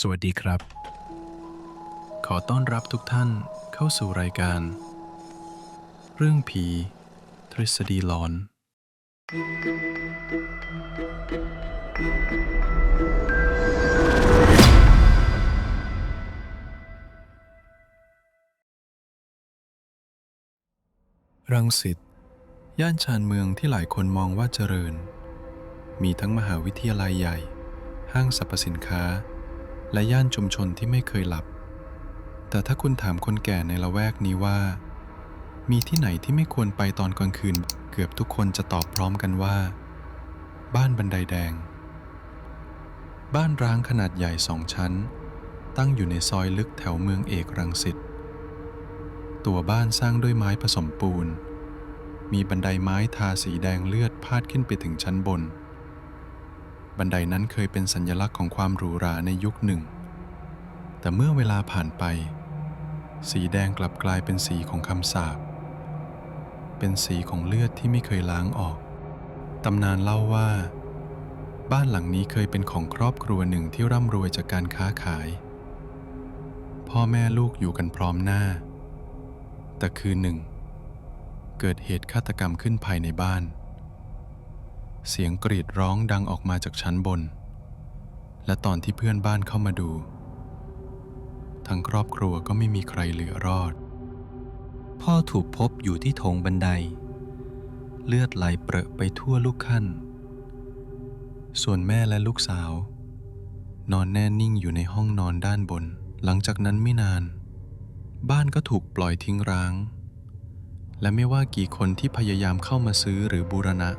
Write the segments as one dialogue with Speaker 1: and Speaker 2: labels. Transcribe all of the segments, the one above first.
Speaker 1: สวัสดีครับ ขอต้อนรับทุกท่านเข้าสู่รายการ เรื่องผี ทฤษฎีหลอน รังสิต ย่านชานเมืองที่หลายคนมองว่าเจริญ มีทั้งมหาวิทยาลัยใหญ่ ห้างสรรพสินค้า และย่านชุมชนที่ไม่เคยหลับ แต่ถ้าคุณถามคนแก่ในละแวกนี้ว่า มีที่ไหนที่ไม่ควรไปตอนกลางคืน เกือบทุกคนจะตอบพร้อมกันว่า บ้านบันไดแดง บ้านร้างขนาดใหญ่สองชั้น ตั้งอยู่ในซอยลึกแถวเมืองเอกรังสิต ตัวบ้านสร้างด้วยไม้ผสมปูน มีบันไดไม้ทาสีแดงเลือดพาดขึ้นไปถึงชั้นบน บันไดนั้นเคยเป็นสัญลักษณ์ของความหรูหราในยุคหนึ่ง แต่เมื่อเวลาผ่านไป สีแดงกลับกลายเป็นสีของคำสาป เป็นสีของเลือดที่ไม่เคยล้างออก ตำนานเล่าว่า บ้านหลังนี้เคยเป็นของครอบครัวหนึ่งที่ร่ำรวยจากการค้าขาย พ่อแม่ลูกอยู่กันพร้อมหน้า แต่คืนหนึ่ง เกิดเหตุฆาตกรรมขึ้นภายในบ้าน เสียงกรีดร้องดังออกมาจากชั้นบน และตอนที่เพื่อนบ้านเข้ามาดู ทั้งครอบครัวก็ไม่มีใครเหลือรอด
Speaker 2: พ่อถูกพบอยู่ที่โถงบันได เลือดไหลเปรอะไปทั่วลูกขั้น
Speaker 1: ส่วนแม่และลูกสาว นอนแน่นิ่งอยู่ในห้องนอนด้านบน หลังจากนั้นไม่นาน บ้านก็ถูกปล่อยทิ้งร้าง และไม่ว่ากี่คนที่พยายามเข้ามาซื้อหรือบูรณะ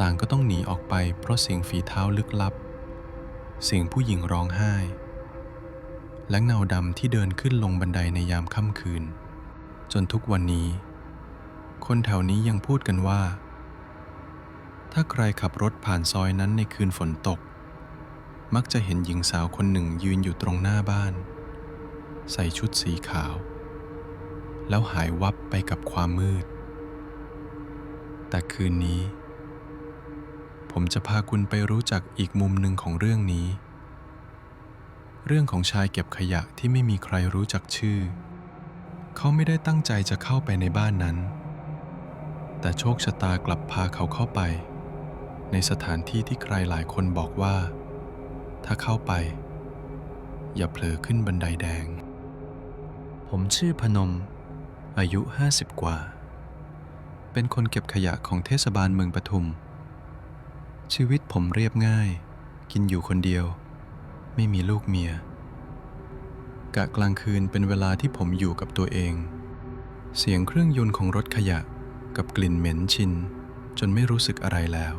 Speaker 1: ต่างก็ต้องหนีออกไปเพราะเสียงฝีเท้าลึกลับ เสียงผู้หญิงร้องไห้ และเงาดำที่เดินขึ้นลงบันไดในยามค่ำคืน จนทุกวันนี้ คนแถวนี้ยังพูดกันว่า ถ้าใครขับรถผ่านซอยนั้นในคืนฝนตก มักจะเห็นหญิงสาวคนหนึ่งยืนอยู่ตรงหน้าบ้าน ใส่ชุดสีขาว แล้วหายวับไปกับความมืด แต่คืนนี้ ผมจะพาคุณไปรู้จักอีกมุมหนึ่งของเรื่องนี้ เรื่องของชายเก็บขยะที่ไม่มีใครรู้จักชื่อ เขาไม่ได้ตั้งใจจะเข้าไปในบ้านนั้น แต่โชคชะตากลับพาเขาเข้าไป ในสถานที่ที่ใครหลายคนบอกว่า ถ้าเข้าไป อย่าเผลอขึ้นบันไดแดง
Speaker 2: ผมชื่อพนม อายุ 50 กว่า
Speaker 1: เป็นคนเก็บขยะของเทศบาลเมืองปทุม ชีวิตผมเรียบง่าย กินอยู่คนเดียว ไม่มีลูกเมีย กะกลางคืนเป็นเวลาที่ผมอยู่กับตัวเอง เสียงเครื่องยนต์ของรถขยะกับกลิ่นเหม็นชิน จนไม่รู้สึกอะไรแล้ว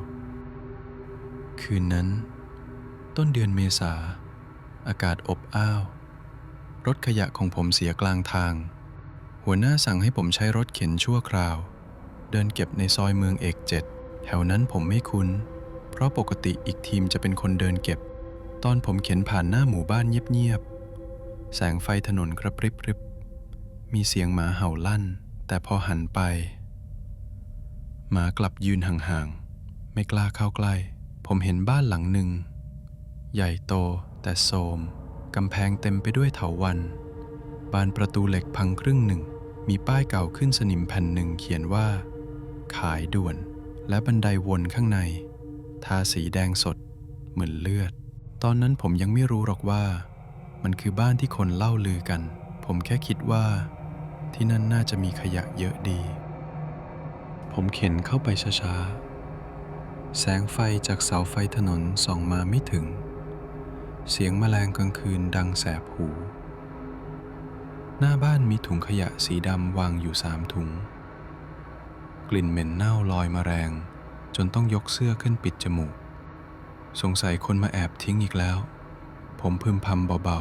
Speaker 1: คืนนั้น ต้นเดือนเมษา อากาศอบอ้าว รถขยะของผมเสียกลางทาง หัวหน้าสั่งให้ผมใช้รถเข็นชั่วคราว เดินเก็บในซอยเมืองเอกเจ็ดแถวนั้นผมไม่คุ้น ราะปกติอีกทีมจะเป็นคนเดินเก็บ ตอนผมเข็นผ่านหน้าหมู่บ้านเงียบๆ แสงไฟถนนกระพริบริบมีเสียงหมาเห่าลั่น แต่พอหันไป หมากลับยืนห่างๆ ไม่กล้าเข้าใกล้ ผมเห็นบ้านหลังหนึ่ง ใหญ่โตแต่โทรมกำแพงเต็มไปด้วยเถาวันบานประตูเหล็กพังครึ่งหนึ่ง มีป้ายเก่าขึ้นสนิมแผ่นหนึ่งเขียนว่า ขายด่วน และบันไดวนข้างใน ทาสีแดงสด เหมือนเลือด ตอนนั้นผมยังไม่รู้หรอกว่า มันคือบ้านที่คนเล่าลือกัน ผมแค่คิดว่า ที่นั่นน่าจะมีขยะเยอะดี ผมเข็นเข้าไปช้าๆ แสงไฟจากเสาไฟถนนส่องมาไม่ถึง เสียงแมลงกลางคืนดังแสบหู หน้าบ้านมีถุงขยะสีดำวางอยู่สามถุง กลิ่นเหม็นเน่าลอยมาแรง จนต้องยกเสื้อขึ้นปิดจมูก สงสัยคนมาแอบทิ้งอีกแล้ว ผมพึมพำเบา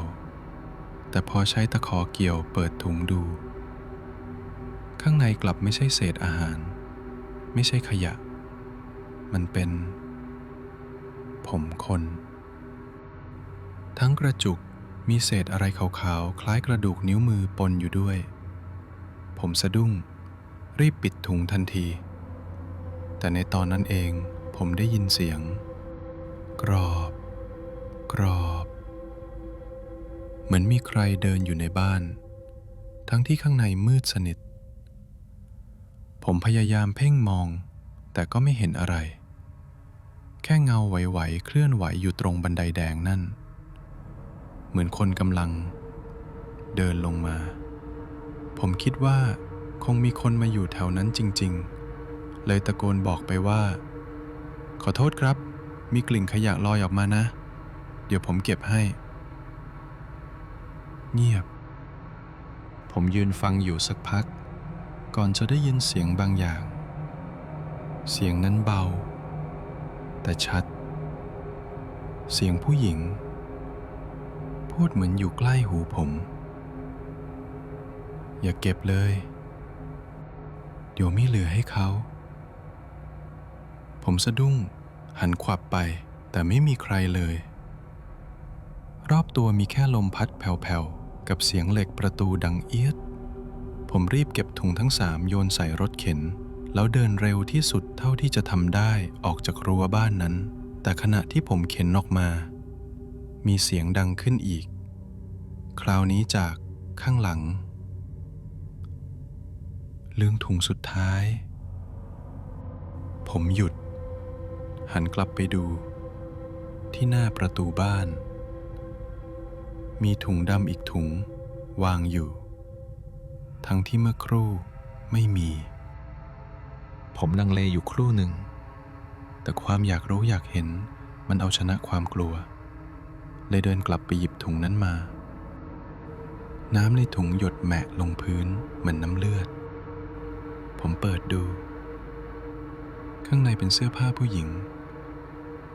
Speaker 1: ๆ แต่พอใช้ตะขอเกี่ยวเปิดถุงดู ข้างในกลับไม่ใช่เศษอาหาร ไม่ใช่ขยะ มันเป็น ผมคน ทั้งกระจุกมีเศษอะไรขาวๆ คล้ายกระดูกนิ้วมือปนอยู่ด้วย ผมสะดุ้ง รีบปิดถุงทันที แต่ในตอนนั้นเองผมได้ยินเสียง กรอบ กรอบกมือนมีใครเดินอยู่ในบ้าน ทั้งที่ข้างในมืดสนิท ผมพยายามเพ่งมอง แต่ก็ไม่เห็นอะไร แค่เงาไหวๆเคลื่อนไหวอยู่ตรงบันไดแดงนั่น เหมือนคนกำลัง เดินลงมา ผมคิดว่าคงมีคนมาอยู่แถวนั้นจริง ๆ เลยตะโกนบอกไปว่า ขอโทษครับ มีกลิ่นขยะลอยออกมานะ เดี๋ยวผมเก็บให้ เงียบ ผมยืนฟังอยู่สักพัก ก่อนจะได้ยินเสียงบางอย่าง เสียงนั้นเบา แต่ชัด เสียงผู้หญิง พูดเหมือนอยู่ใกล้หูผม อย่าเก็บเลย เดี๋ยวไม่เหลือให้เขา ผมสะดุ้ง หันขวับไป แต่ไม่มีใครเลย รอบตัวมีแค่ลมพัดแผ่วๆ กับเสียงเหล็กประตูดังเอียด ผมรีบเก็บถุงทั้งสามโยนใส่รถเข็น แล้วเดินเร็วที่สุดเท่าที่จะทำได้ออกจากรั้วบ้านนั้น แต่ขณะที่ผมเข็นออกมา มีเสียงดังขึ้นอีก คราวนี้จากข้างหลังเรื่องถุงสุดท้าย ผมหยุด หันกลับไปดู ที่หน้าประตูบ้าน มีถุงดำอีกถุงวางอยู่ ทั้งที่เมื่อครู่ไม่มี
Speaker 2: ผมลังเลอยู่ครู่หนึ่ง
Speaker 1: แต่ความอยากรู้อยากเห็นมันเอาชนะความกลัว เลยเดินกลับไปหยิบถุงนั้นมา น้ำในถุงหยดแมะลงพื้นเหมือนน้ำเลือด ผมเปิดดู ข้างในเป็นเสื้อผ้าผู้หญิง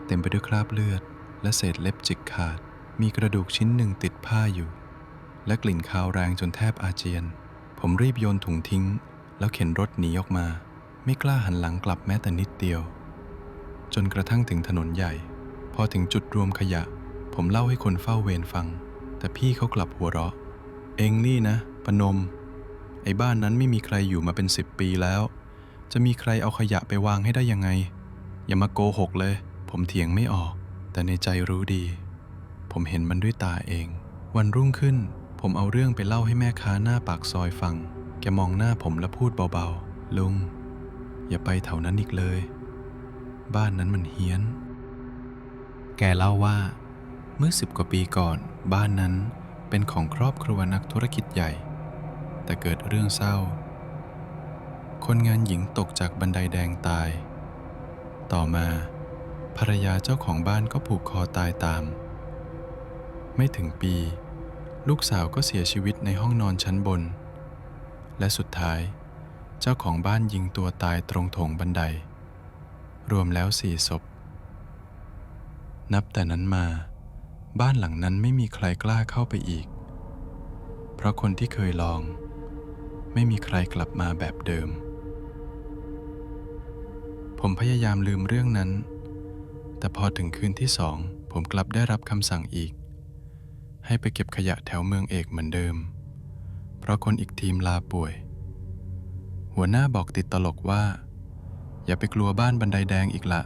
Speaker 1: เต็มไปด้วยคราบเลือด และเศษเล็บจิกขาด มีกระดูกชิ้นหนึ่งติดผ้าอยู่ และกลิ่นคาวแรงจนแทบอาเจียน ผมรีบโยนถุงทิ้ง แล้วเข็นรถหนีออกมา ไม่กล้าหันหลังกลับแม้แต่นิดเดียว จนกระทั่งถึงถนนใหญ่ พอถึงจุดรวมขยะ ผมเล่าให้คนเฝ้าเวรฟัง แต่พี่เขากลับหัวเราะ เองนี่นะพนม ไอ้บ้านนั้นไม่มีใครอยู่มาเป็นสิบปีแล้ว จะมีใครเอาขยะไปวางให้ได้ยังไง อย่ามาโกหกเลย ผมเถียงไม่ออก แต่ในใจรู้ดี ผมเห็นมันด้วยตาเอง วันรุ่งขึ้น ผมเอาเรื่องไปเล่าให้แม่ค้าหน้าปากซอยฟัง แกมองหน้าผมแล้วพูดเบาๆ ลุง อย่าไปแถวนั้นอีกเลย บ้านนั้นมันเฮี้ยน แกเล่าว่า เมื่อสิบกว่าปีก่อน บ้านนั้นเป็นของครอบครัวนักธุรกิจใหญ่ แต่เกิดเรื่องเศร้า คนงานหญิงตกจากบันไดแดงตาย ต่อมา ภรรยาเจ้าของบ้านก็ผูกคอตายตาม ไม่ถึงปี ลูกสาวก็เสียชีวิตในห้องนอนชั้นบน และสุดท้าย เจ้าของบ้านยิงตัวตายตรงโถงบันได รวมแล้วสี่ศพ นับแต่นั้นมา บ้านหลังนั้นไม่มีใครกล้าเข้าไปอีก เพราะคนที่เคยลอง ไม่มีใครกลับมาแบบเดิม ผมพยายามลืมเรื่องนั้น แต่พอถึงคืนที่สองผมกลับได้รับคำสั่งอีก ให้ไปเก็บขยะแถวเมืองเอกเหมือนเดิม เพราะคนอีกทีมลาป่วย หัวหน้าบอกติดตลกว่า อย่าไปกลัวบ้านบันไดแดงอีกละ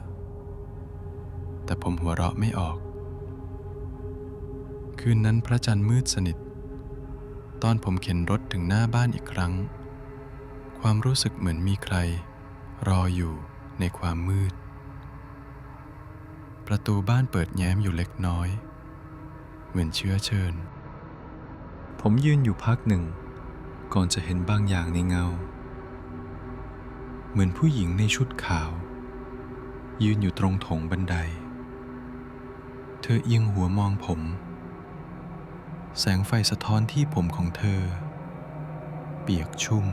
Speaker 1: แต่ผมหัวเราะไม่ออก คืนนั้นพระจันทร์มืดสนิท ตอนผมเข็นรถถึงหน้าบ้านอีกครั้ง ความรู้สึกเหมือนมีใคร รออยู่ในความมืด ประตูบ้านเปิดแย้มอยู่เล็กน้อย เหมือนเชื้อเชิญ ผมยืนอยู่พักหนึ่ง ก่อนจะเห็นบางอย่างในเงา เหมือนผู้หญิงในชุดขาว ยืนอยู่ตรงโถงบันได เธอเอียงหัวมองผม แสงไฟสะท้อนที่ผมของเธอ เปียกชุ่ม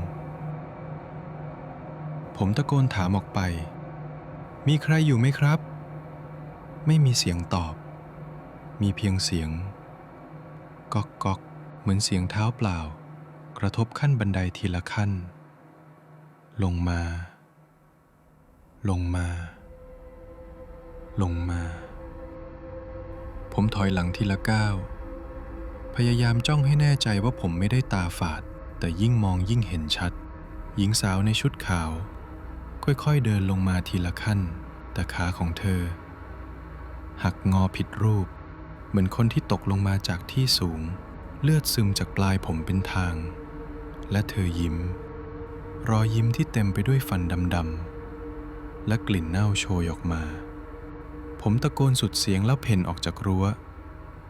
Speaker 1: ผมตะโกนถามออกไป มีใครอยู่ไหมครับ ไม่มีเสียงตอบ มีเพียงเสียงก๊อกก๊อกเหมือนเสียงเท้าเปล่า กระทบขั้นบันไดทีละขั้น ลงมา ลงมา ลงมา ผมถอยหลังทีละก้าวพยายามจ้องให้แน่ใจว่าผมไม่ได้ตาฝาด แต่ยิ่งมองยิ่งเห็นชัด หญิงสาวในชุดขาว ค่อยๆเดินลงมาทีละขั้น แต่ขาของเธอ หักงอผิดรูป เหมือนคนที่ตกลงมาจากที่สูง เลือดซึมจากปลายผมเป็นทาง และเธอยิ้ม รอยยิ้มที่เต็มไปด้วยฟันดำๆและกลิ่นเน่าโชยออกมา ผมตะโกนสุดเสียงแล้วเพ่นออกจากรั้ว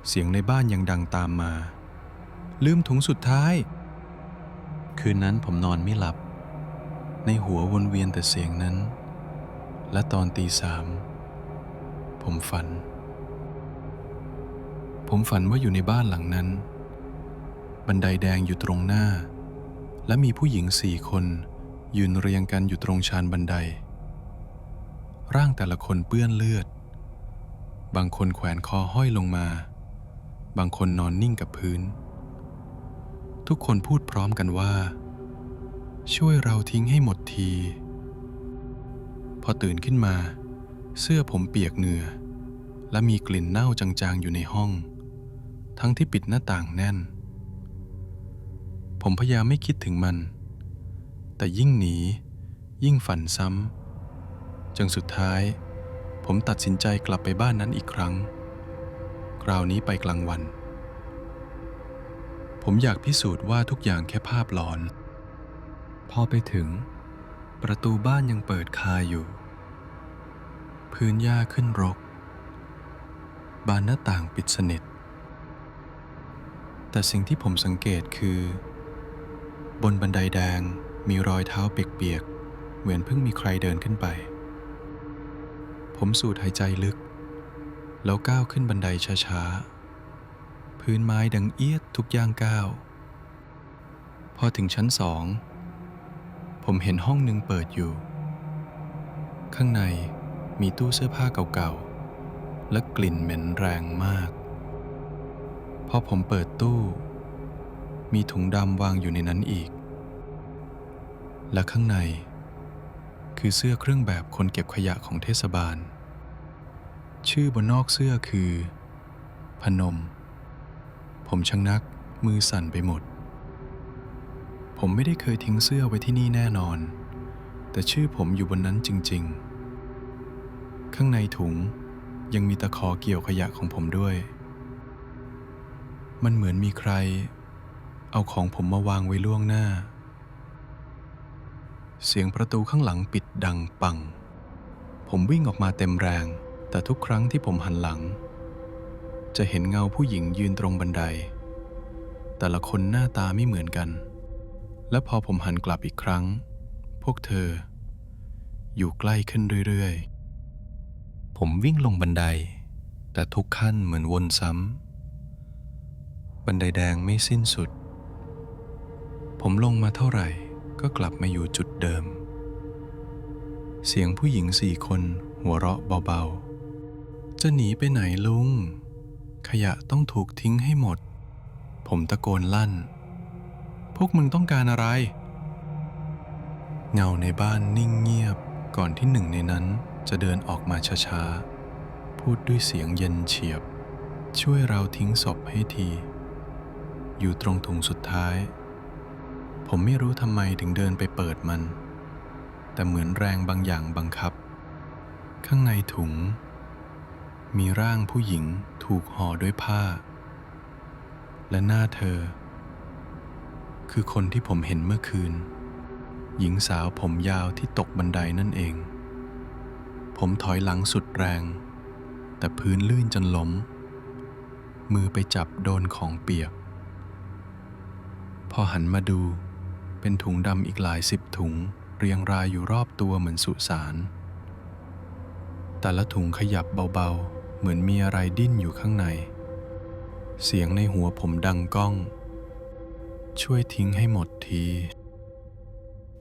Speaker 1: เสียงในบ้านยังดังตามมา ลืมถุงสุดท้าย คืนนั้นผมนอนไม่หลับ ในหัววนเวียนแต่เสียงนั้น และตอนตีสาม ผมฝัน ผมฝันว่าอยู่ในบ้านหลังนั้น บันไดแดงอยู่ตรงหน้า และมีผู้หญิงสี่คนยืนเรียงกันอยู่ตรงชานบันได ร่างแต่ละคนเปื้อนเลือด บางคนแขวนคอห้อยลงมา บางคนนอนนิ่งกับพื้น ทุกคนพูดพร้อมกันว่า ช่วยเราทิ้งให้หมดที พอตื่นขึ้นมา เสื้อผมเปียกเหงื่อ และมีกลิ่นเน่าจางๆอยู่ในห้อง ทั้งที่ปิดหน้าต่างแน่น ผมพยายามไม่คิดถึงมัน แต่ยิ่งหนี ยิ่งฝันซ้ำจนสุดท้าย ผมตัดสินใจกลับไปบ้านนั้นอีกครั้ง คราวนี้ไปกลางวัน ผมอยากพิสูจน์ว่าทุกอย่างแค่ภาพหลอน พอไปถึง ประตูบ้านยังเปิดคาอยู่ พื้นหญ้าขึ้นรก บานหน้าต่างปิดสนิท แต่สิ่งที่ผมสังเกตคือ บนบันไดแดงมีรอยเท้าเปียกๆ เหมือนเพิ่งมีใครเดินขึ้นไป ผมสูดหายใจลึก แล้วก้าวขึ้นบันไดช้าๆ พื้นไม้ดังเอียดทุกย่างก้าว พอถึงชั้นสอง ผมเห็นห้องหนึ่งเปิดอยู่ ข้างใน มีตู้เสื้อผ้าเก่าๆ และกลิ่นเหม็นแรงมาก พอผมเปิดตู้ มีถุงดำวางอยู่ในนั้นอีก และข้างใน คือเสื้อเครื่องแบบคนเก็บขยะของเทศบาล ชื่อบนนอกเสื้อคือ พนม ผมชะงนักมือสั่นไปหมด ผมไม่ได้เคยทิ้งเสื้อไว้ที่นี่แน่นอน แต่ชื่อผมอยู่บนนั้นจริง ๆ ข้างในถุงยังมีตะขอเกี่ยวขยะของผมด้วย มันเหมือนมีใคร เอาของผมมาวางไว้ล่วงหน้า เสียงประตูข้างหลังปิดดังปัง ผมวิ่งออกมาเต็มแรง แต่ทุกครั้งที่ผมหันหลัง จะเห็นเงาผู้หญิงยืนตรงบันได แต่ละคนหน้าตาไม่เหมือนกัน และพอผมหันกลับอีกครั้ง พวกเธอ อยู่ใกล้ขึ้นเรื่อยๆ ผมวิ่งลงบันได แต่ทุกขั้นเหมือนวนซ้ำ บันไดแดงไม่สิ้นสุด ผมลงมาเท่าไหร่ก็กลับมาอยู่จุดเดิม เสียงผู้หญิงสี่คนหัวเราะเบาๆ จะหนีไปไหนลุง ขยะต้องถูกทิ้งให้หมด ผมตะโกนลั่น พวกมึงต้องการอะไร เงาในบ้านนิ่งเงียบก่อนที่หนึ่งในนั้น จะเดินออกมาช้าๆ พูดด้วยเสียงเย็นเฉียบ ช่วยเราทิ้งศพให้ที อยู่ตรงถุงสุดท้าย ผมไม่รู้ทำไมถึงเดินไปเปิดมัน แต่เหมือนแรงบางอย่างบังคับ ข้างในถุง มีร่างผู้หญิงถูกห่อด้วยผ้า และหน้าเธอ คือคนที่ผมเห็นเมื่อคืน หญิงสาวผมยาวที่ตกบันไดนั่นเอง ผมถอยหลังสุดแรง แต่พื้นลื่นจนล้ม มือไปจับโดนของเปียก พอหันมาดูเป็นถุงดำอีกหลายสิบถุงเรียงรายอยู่รอบตัวเหมือนสุสาน แต่ละถุงขยับเบาๆ เหมือนมีอะไรดิ้นอยู่ข้างใน เสียงในหัวผมดังก้อง ช่วยทิ้งให้หมดที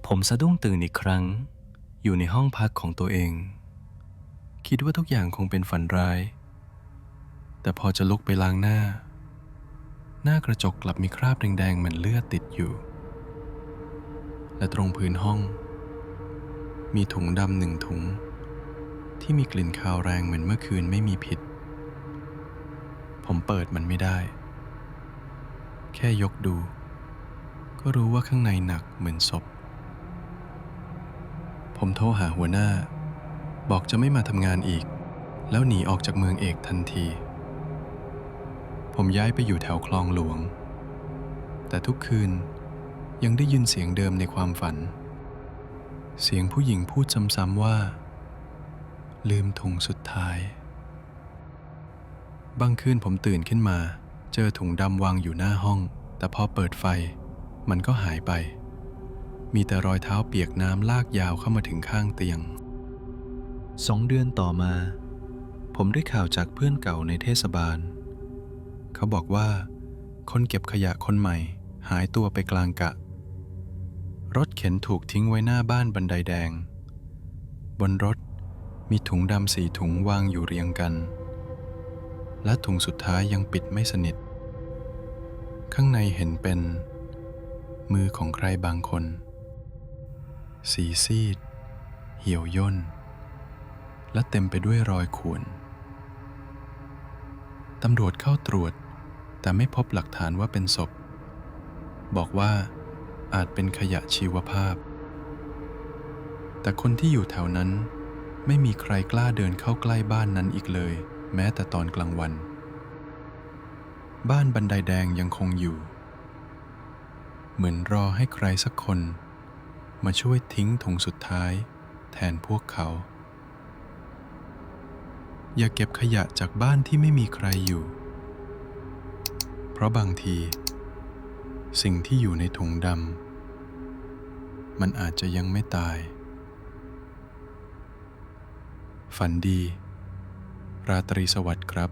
Speaker 1: ผมสะดุ้งตื่นอีกครั้ง อยู่ในห้องพักของตัวเอง คิดว่าทุกอย่างคงเป็นฝันร้าย แต่พอจะลุกไปล้างหน้า หน้ากระจกกลับมีคราบแดงๆเหมือนเลือดติดอยู่ และตรงพื้นห้อง มีถุงดำหนึ่งถุง ที่มีกลิ่นคาวแรงเหมือนเมื่อคืนไม่มีผิดผมเปิดมันไม่ได้ แค่ยกดู ก็รู้ว่าข้างในหนักเหมือนศพ ผมโทรหาหัวหน้า บอกจะไม่มาทำงานอีก แล้วหนีออกจากเมืองเอกทันที ผมย้ายไปอยู่แถวคลองหลวง แต่ทุกคืนยังได้ยินเสียงเดิมในความฝัน เสียงผู้หญิงพูดซ้ำๆว่า ลืมถุงสุดท้าย บางคืนผมตื่นขึ้นมา เจอถุงดำวางอยู่หน้าห้อง แต่พอเปิดไฟ มันก็หายไป มีแต่รอยเท้าเปียกน้ำลากยาวเข้ามาถึงข้างเตียง
Speaker 2: สองเดือนต่อมา ผมได้ข่าวจากเพื่อนเก่าในเทศบาล
Speaker 1: เขาบอกว่า คนเก็บขยะคนใหม่ หายตัวไปกลางกะ รถเข็นถูกทิ้งไว้หน้าบ้านบันไดแดง บนรถมีถุงดำสีถุงวางอยู่เรียงกัน และถุงสุดท้ายยังปิดไม่สนิท ข้างในเห็นเป็น มือของใครบางคน สีซีด เหี่ยวย่น และเต็มไปด้วยรอยข่วนตำรวจเข้าตรวจ แต่ไม่พบหลักฐานว่าเป็นศพ บอกว่าอาจเป็นขยะชีวภาพ แต่คนที่อยู่แถวนั้น ไม่มีใครกล้าเดินเข้าใกล้บ้านนั้นอีกเลย แม้แต่ตอนกลางวัน บ้านบันไดแดงยังคงอยู่ เหมือนรอให้ใครสักคน มาช่วยทิ้งถุงสุดท้าย แทนพวกเขา อย่าเก็บขยะจากบ้านที่ไม่มีใครอยู่ เพราะบางที สิ่งที่อยู่ในถุงดำมันอาจจะยังไม่ตาย ฝันดี ราตรีสวัสดิ์ครับ